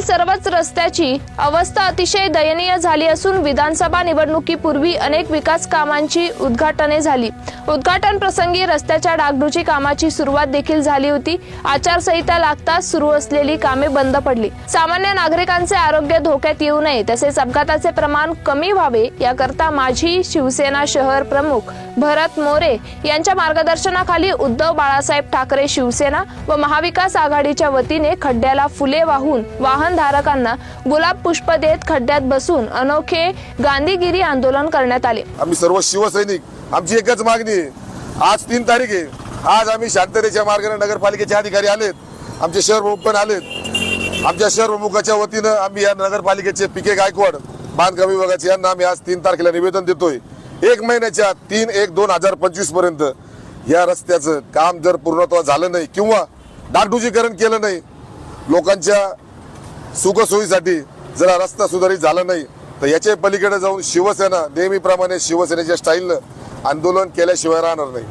सर्वच रस्त्याची अवस्था अतिशय दयनीय झाली असून विधानसभा निवडणुकीपूर्वी अनेक विकास कामांची उद्घाटने झाली. उद्घाटन प्रसंगी रस्त्याच्या डागडुजी कामाची सुरुवात देखील झाली होती. आचारसंहिता लागताच सुरू असलेली कामे बंद पडली. सामान्य नागरिकांचे आरोग्य धोक्यात येऊ नये तसेच अपघाताचे प्रमाण कमी व्हावे याकरता माझी शिवसेना शहर प्रमुख भरत मोरे यांच्या मार्गदर्शनाखाली उद्धव बाळासाहेब ठाकरे शिवसेना व महाविकास आघाडीच्या वतीने खड्ड्याला फुले वाहून वाहन वाहनधारकांना गुलाब पुष्प देत खड्ड्यात बसून अनोखे गांधीगिरी आंदोलन करण्यात आले. आम्ही सर्व शिवसैनिक आमची एकच मागणी आहे. आज तीन तारीख आहे. आज आम्ही शांततेच्या मार्गाने नगरपालिकेचे अधिकारी आलेत. आमचे शहर प्रमुख पण आलेत. आमच्या शहर प्रमुखाच्या वतीनं आम्ही या नगरपालिकेचे पिके गायकवाड बांधकाम विभागाचे यांना आम्ही आज तीन तारखेला निवेदन देतोय. एक महिन्याच्या तीन एक दोन हजार पंचवीसपर्यंत या रस्त्याचं काम जर पूर्णत्व झालं नाही किंवा डागडुजीकरण केलं नाही लोकांच्या सुखसोयीसाठी जरा रस्ता सुधारित झाला नाही तर याच्या पलीकडे जाऊन शिवसेना नेहमीप्रमाणे शिवसेनेच्या स्टाईलनं आंदोलन केल्याशिवाय राहणार नाही.